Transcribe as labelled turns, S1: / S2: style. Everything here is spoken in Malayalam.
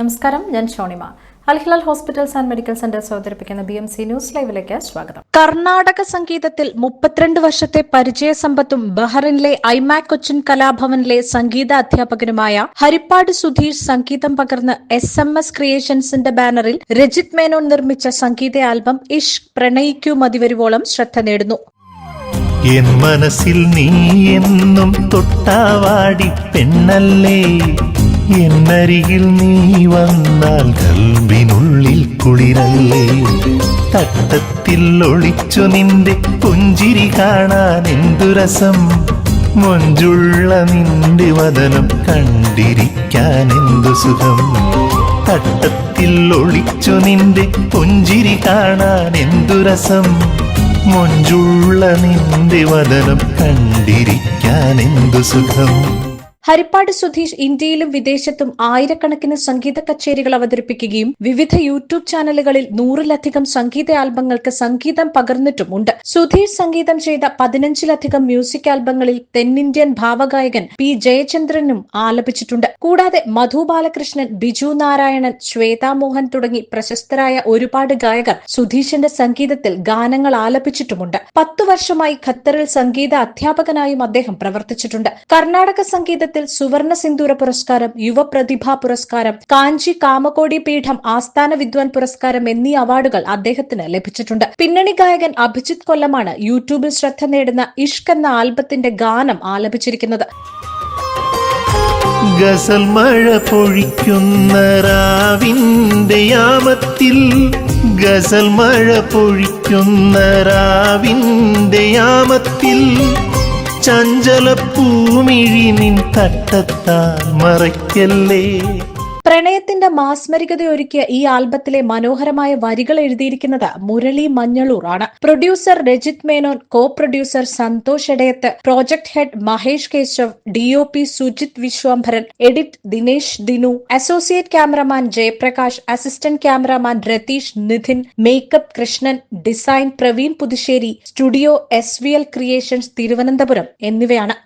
S1: നമസ്കാരം ഞാൻ Shonima. Al Hilal hospitals and medical centre അവതരിപ്പിക്കുന്ന ബി എം സി ന്യൂസ് ലൈവിലേക്ക് സ്വാഗതം.
S2: കർണാടക സംഗീതത്തിൽ മുപ്പത്തിരണ്ട് വർഷത്തെ പരിചയ സമ്പത്തും ബഹ്റിനിലെ ഐമാക് കൊച്ചിൻ കലാഭവനിലെ സംഗീത അധ്യാപകനുമായ ഹരിപ്പാട് സുധീർ സംഗീതം പകർന്ന് എസ് എം എസ് ക്രിയേഷൻസിന്റെ ബാനറിൽ രജിത് മേനോൻ നിർമ്മിച്ച സംഗീത ആൽബം ഇഷ് പ്രണയിക്കൂ മതിവരുവോളം ശ്രദ്ധ നേടുന്നു.
S3: എൻ മനസ്സിൽ നീ എന്നും തൊട്ടാവാടി പെണ്ണല്ലേ? എന്നരികിൽ നീ വന്നാൽ കൽവിനുള്ളിൽ കുളിരല്ലേ? തട്ടത്തിൽ ഒളിച്ചു നിന്റെ പുഞ്ചിരി കാണാൻ എന്തു രസം? മൊഞ്ചുള്ള നിന്റെ വദനം കണ്ടിരിക്കാൻ എന്തു സുഖം? തട്ടത്തിൽ ഒളിച്ചു നിന്റെ പുഞ്ചിരി കാണാൻ എന്തു രസം? മൊഞ്ചുള്ള നിന്റെ വദനം കണ്ടിരിക്കാൻ എന്തു സുഖം?
S2: ഹരിപ്പാട് സുധീഷ് ഇന്ത്യയിലും വിദേശത്തും ആയിരക്കണക്കിന് സംഗീത കച്ചേരികൾ അവതരിപ്പിക്കുകയും വിവിധ യൂട്യൂബ് ചാനലുകളിൽ നൂറിലധികം സംഗീത ആൽബങ്ങൾക്ക് സംഗീതം പകർന്നിട്ടുമുണ്ട് സുധീഷ് സംഗീതം ചെയ്ത പതിനഞ്ചിലധികം മ്യൂസിക് ആൽബങ്ങളിൽ തെന്നിന്ത്യൻ ഭാവഗായകൻ പി ജയചന്ദ്രനും ആലപിച്ചിട്ടുണ്ട്. കൂടാതെ മധു ബാലകൃഷ്ണൻ ബിജു നാരായണൻ ശ്വേതാ മോഹൻ തുടങ്ങി പ്രശസ്തരായ ഒരുപാട് ഗായകർ സുധീഷിന്റെ സംഗീതത്തിൽ ഗാനങ്ങൾ ആലപിച്ചിട്ടുമുണ്ട്. പത്തു വർഷമായി ഖത്തറിൽ സംഗീത അധ്യാപകനായും അദ്ദേഹം പ്രവർത്തിച്ചിട്ടുണ്ട്. കർണാടക സംഗീതത്തിൽ സുവർണ സിന്ദൂര പുരസ്കാരം യുവപ്രതിഭാ പുരസ്കാരം കാഞ്ചി കാമകോടി പീഠം ആസ്ഥാന വിദ്വാൻ പുരസ്കാരം എന്നീ അവാർഡുകൾ അദ്ദേഹത്തിന് ലഭിച്ചിട്ടുണ്ട്. പിന്നണി ഗായകൻ അഭിജിത് കൊല്ലമാണ് യൂട്യൂബിൽ ശ്രദ്ധ നേടുന്ന ഇഷ്ക് എന്ന ആൽബത്തിന്റെ ഗാനം ആലപിച്ചിരിക്കുന്നത്.
S3: ഗസൽ മഴ പൊഴിക്കുന്ന രാവിന്റെ യാമത്തിൽ ഗസൽ മഴ പൊഴിക്കുന്ന രാവിന്റെ യാമത്തിൽ ചഞ്ചല പൂമിഴി നിൻ തട്ടത്താൽ മറയ്ക്കല്ലേ?
S2: പ്രണയത്തിന്റെ മാസ്മരികത ഒരുക്കിയ ഈ ആൽബത്തിലെ മനോഹരമായ വരികൾ എഴുതിയിരിക്കുന്നത് മുരളി മഞ്ഞളൂർ ആണ്. Producer Rajith Menon co producer Santhosh Edayath project head Mahesh Keshav DOP Sujith Vishwambharan edit Dinesh Dinu associate cameraman Jayaprakash assistant cameraman Ratheesh Nidhin makeup Krishnan design Praveen Puthussery studio S V L creations Thiruvananthapuram എന്നിവയാണ്.